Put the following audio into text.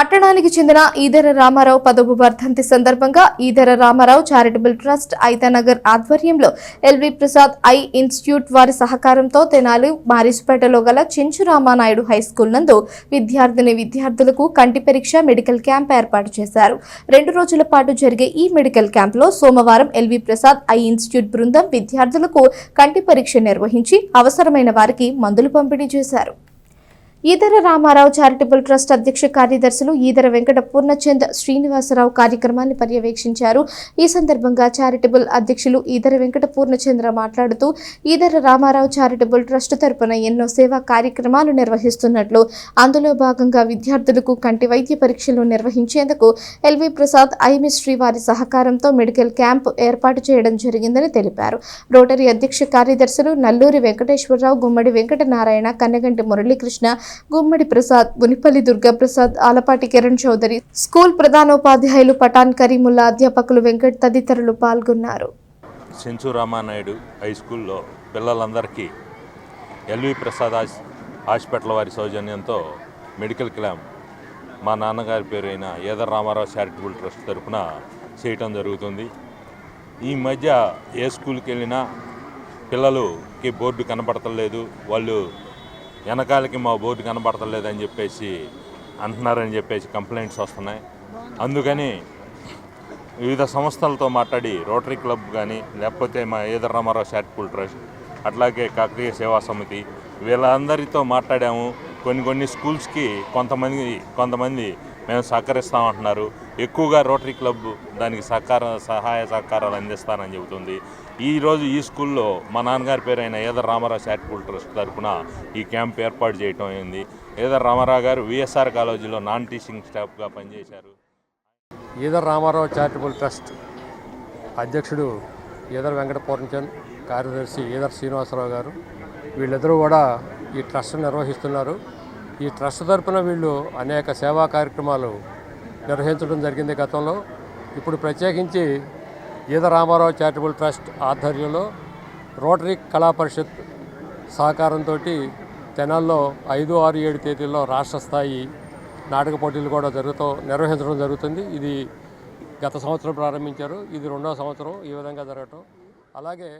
పట్టణానికి చెందిన ఈదర రామారావు పదవు వర్ధంతి సందర్భంగా ఈదర రామారావు చారిటబుల్ ట్రస్ట్ ఐతానగర్ ఆధ్వర్యంలో ఎల్వి ప్రసాద్ ఐ ఇన్స్టిట్యూట్ వారి సహకారంతో తెనాలి మారిసుపేటలో గల చెంచు రామానాయుడు హై స్కూల్ నందు విద్యార్థిని విద్యార్థులకు కంటి పరీక్ష మెడికల్ క్యాంప్ ఏర్పాటు చేశారు. రెండు రోజుల పాటు జరిగే ఈ మెడికల్ క్యాంప్లో సోమవారం ఎల్వి ప్రసాద్ ఐ ఇన్స్టిట్యూట్ బృందం విద్యార్థులకు కంటి పరీక్ష నిర్వహించి అవసరమైన వారికి మందులు పంపిణీ చేశారు. ఈదర రామారావు చారిటబుల్ ట్రస్ట్ అధ్యక్ష కార్యదర్శులు ఈదర వెంకట పూర్ణచంద్ శ్రీనివాసరావు కార్యక్రమాన్ని పర్యవేక్షించారు. ఈ సందర్భంగా చారిటబుల్ అధ్యక్షులు ఈదర వెంకట పూర్ణచంద్ర మాట్లాడుతూ ఈదర రామారావు చారిటబుల్ ట్రస్ట్ తరపున ఎన్నో సేవా కార్యక్రమాలు నిర్వహిస్తున్నట్లు అందులో భాగంగా విద్యార్థులకు కంటి వైద్య పరీక్షలు నిర్వహించేందుకు ఎల్వి ప్రసాద్ ఐమిస్ట్రీ వారి సహకారంతో మెడికల్ క్యాంప్ ఏర్పాటు చేయడం జరిగిందని తెలిపారు. రోటరీ అధ్యక్ష కార్యదర్శులు నల్లూరి వెంకటేశ్వరరావు గుమ్మడి వెంకటనారాయణ కన్నగంటి మురళీకృష్ణ గుమ్మడి ప్రసాద్ మునిపల్లి దుర్గాప్రసాద్ ఆలపాటి కిరణ్ చౌదరి స్కూల్ ప్రధానోపాధ్యాయులు పఠాన్ కరీముల్లా అధ్యాపకులు వెంకట్ తదితరులు పాల్గొన్నారు. సెంచు రామానాయుడు హై స్కూల్లో పిల్లలందరికీ ఎల్వి ప్రసాద్ హాస్పిటల్ వారి సౌజన్యంతో మెడికల్ క్యాంప్. మా నాన్నగారి పేరైన ఏదర్ రామారావు చారిటబుల్ ట్రస్ట్ తరఫున చేయటం జరుగుతుంది. ఈ మధ్య ఏ స్కూల్కి వెళ్ళినా పిల్లలకి బోర్డు కనబడతలేదు వాళ్ళు వెనకాలకి మా బోర్డు కనబడతలేదని చెప్పేసి అంటున్నారని చెప్పేసి కంప్లైంట్స్ వస్తున్నాయి. అందుకని వివిధ సంస్థలతో మాట్లాడి రోటరీ క్లబ్ కానీ లేకపోతే మా ఈదర్ రామారావు చారిటబుల్ ట్రస్ట్ అట్లాగే కాకతీయ సేవా సమితి వీళ్ళందరితో మాట్లాడాము. కొన్ని కొన్ని స్కూల్స్కి కొంతమంది కొంతమంది మేము సహకరిస్తామంటున్నారు. ఎక్కువగా రోటరీ క్లబ్ దానికి సహకార సహాయ సహకారాలు అందిస్తానని చెబుతుంది. ఈరోజు ఈ స్కూల్లో మా నాన్నగారి పేరైన ఏదర్ రామారావు చారిటబుల్ ట్రస్ట్ తరఫున ఈ క్యాంప్ ఏర్పాటు చేయటం అయింది. ఏదర్ రామారావు గారు విఎస్ఆర్ కాలేజీలో నాన్ టీచింగ్ స్టాఫ్గా పనిచేశారు. ఈదర్ రామారావు చారిటబుల్ ట్రస్ట్ అధ్యక్షుడు ఈదర్ వెంకట పూర్ణచంద్ కార్యదర్శి ఈదర్ శ్రీనివాసరావు గారు వీళ్ళిద్దరూ కూడా ఈ ట్రస్ట్ నిర్వహిస్తున్నారు. ఈ ట్రస్ట్ తరపున వీళ్ళు అనేక సేవా కార్యక్రమాలు నిర్వహించడం జరిగింది గతంలో. ఇప్పుడు ప్రత్యేకించి ఈద రామారావు చారిటబుల్ ట్రస్ట్ ఆధ్వర్యంలో రోటరీ కళా పరిషత్ సహకారంతో తెనాల్లో ఐదు ఆరు ఏడు తేదీల్లో రాష్ట్ర స్థాయి నాటక పోటీలు కూడా జరుగుతూ నిర్వహించడం జరుగుతుంది. ఇది గత సంవత్సరం ప్రారంభించారు. ఇది రెండవ సంవత్సరం ఈ విధంగా జరగటం. అలాగే